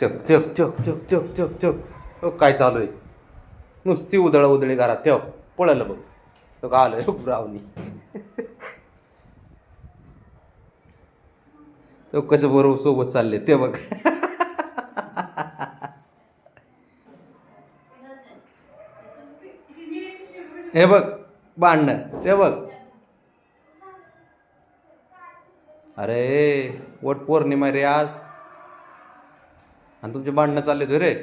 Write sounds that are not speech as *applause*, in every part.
चक चक चक चक चक चक चक. हो काय चालू आहे? नुसती उदळ उदळी घरात. ठेव पळलं बघ. तो का आलोय ब्रावनी तो कसं बरोबर सोबत चालले ते बघ. हे बघ बांधणं ते बघ. अरे वट पौर्णिमा रे आज. आणि तुमचे भांडणं चालले होते रे?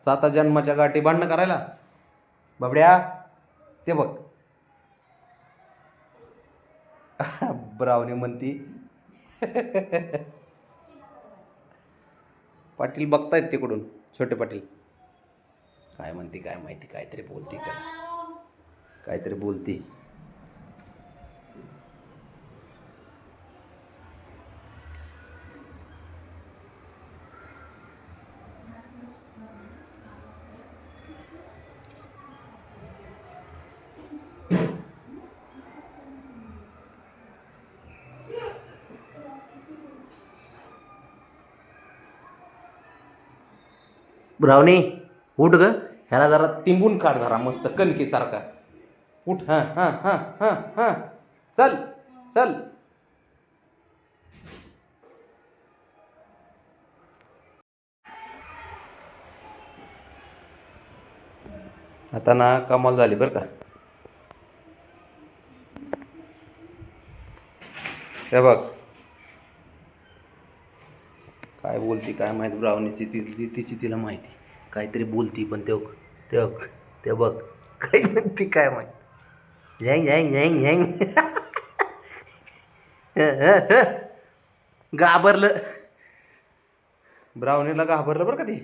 साता जन्माच्या गाठी भांडणं करायला? बाबड्या ते बघ. ब्रावणी म्हणती. पाटील बघतायत तिकडून छोटे पाटील. काय म्हणते काय माहिती काहीतरी बोलती त्याला काहीतरी बोलती. ब्रावणी उठ ग. ह्याला जरा तिंबून काढ जरा मस्त कणकीसारखा उठ हां हां हां हां हां. चल चल. आता ना कमाल झाली बरं का. हे बघ. काय बोलते काय माहीत ब्रावणीची ती ती- तिची तिला माहिती. काहीतरी बोलती पण ते ते ते बघ. काही म्हणते काय माहीत. झँग झँग झँग झँग घाबरलं *laughs* ब्रावणीला घाबरलं बरं का ते?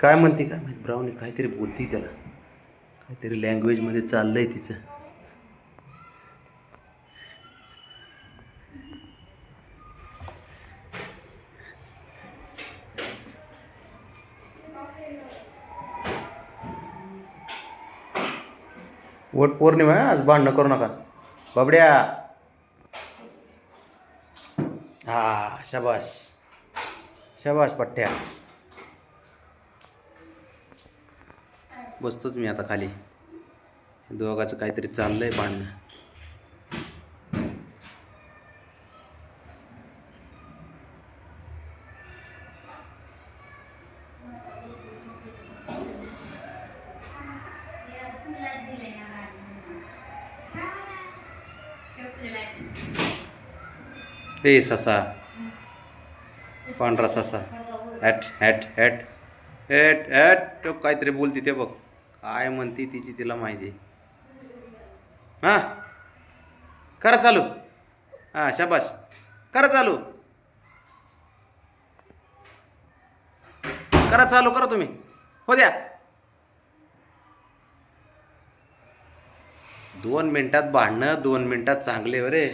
काय म्हणते काय माहिती? ब्राऊनी काहीतरी बोलते त्याला. काहीतरी लँग्वेजमध्ये चाललंय तिचं. वट पौर्णिमा आहे आज भांडणं करू नका. बाबड्या. हा शाबास. शाबाश पठ्ठ्या. बसतोच मी आता खाली. दोघाचं काहीतरी चाललंय भांडणं. हे ससा. पांढरा ससा. Hat hat hat. Hat hat. तो काहीतरी बोलते ते बघ. काय म्हणते तिची तिला माहिती. हां? करा चालू. हां शाबाश करा चालू. करा चालू करा तुम्ही. हो द्या. दोन मिनटात भांडणं दोन मिनटात चांगले हो रे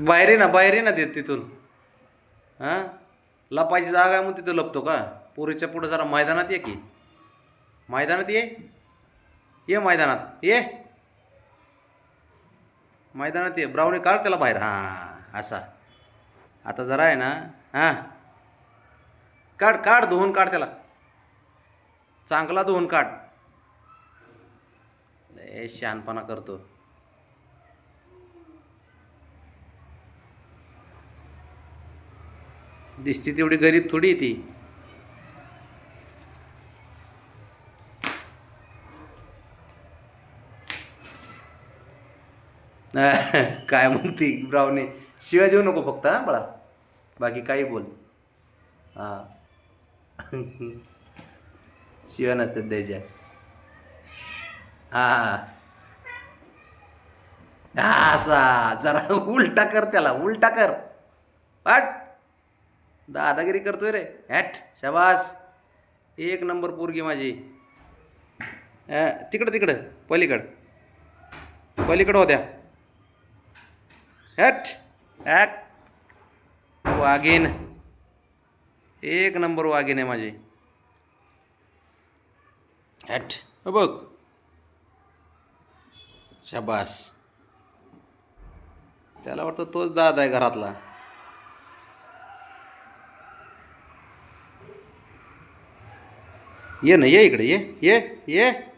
बाहेर ये ना बाहेर ये ना देत तिथून. हां? लपायची जागा आहे म्हणून तिथं लपतो का? पोरीच्या पुढं जरा मैदानात ये की. मैदानात ये? ये मैदानात. ये. मैदानात ये. ब्राऊने काढ त्याला बाहेर. हां असा. आता जरा आहे ना हां. काढ काढ धुवून काढ त्याला. चांगला धुवून काढ. लय शहाणपणा करतो. दिसती तेवढी गरीब थोडी ती. *laughs* काय म्हणते ब्रावने शिवाय देऊ नको फक्त हा बाळा. बाकी काही बोल. हां. *laughs* शिवाय नसतात द्यायच्या. हा. असा. जरा उलटा कर त्याला उलटा कर. पाठ दादागिरी करतोय रे. हॅट शाबास. एक नंबर पोरगी माझी. तिकडं तिकडं पलीकडं. पलीकडं होत्या. Hat hat. वाघीन एक नंबर वाघीन आहे माझी. हॅट बघ. शाबास. त्याला वाटतं तोच दादा आहे घरातला. ये ना ये इकडे ये ये ये.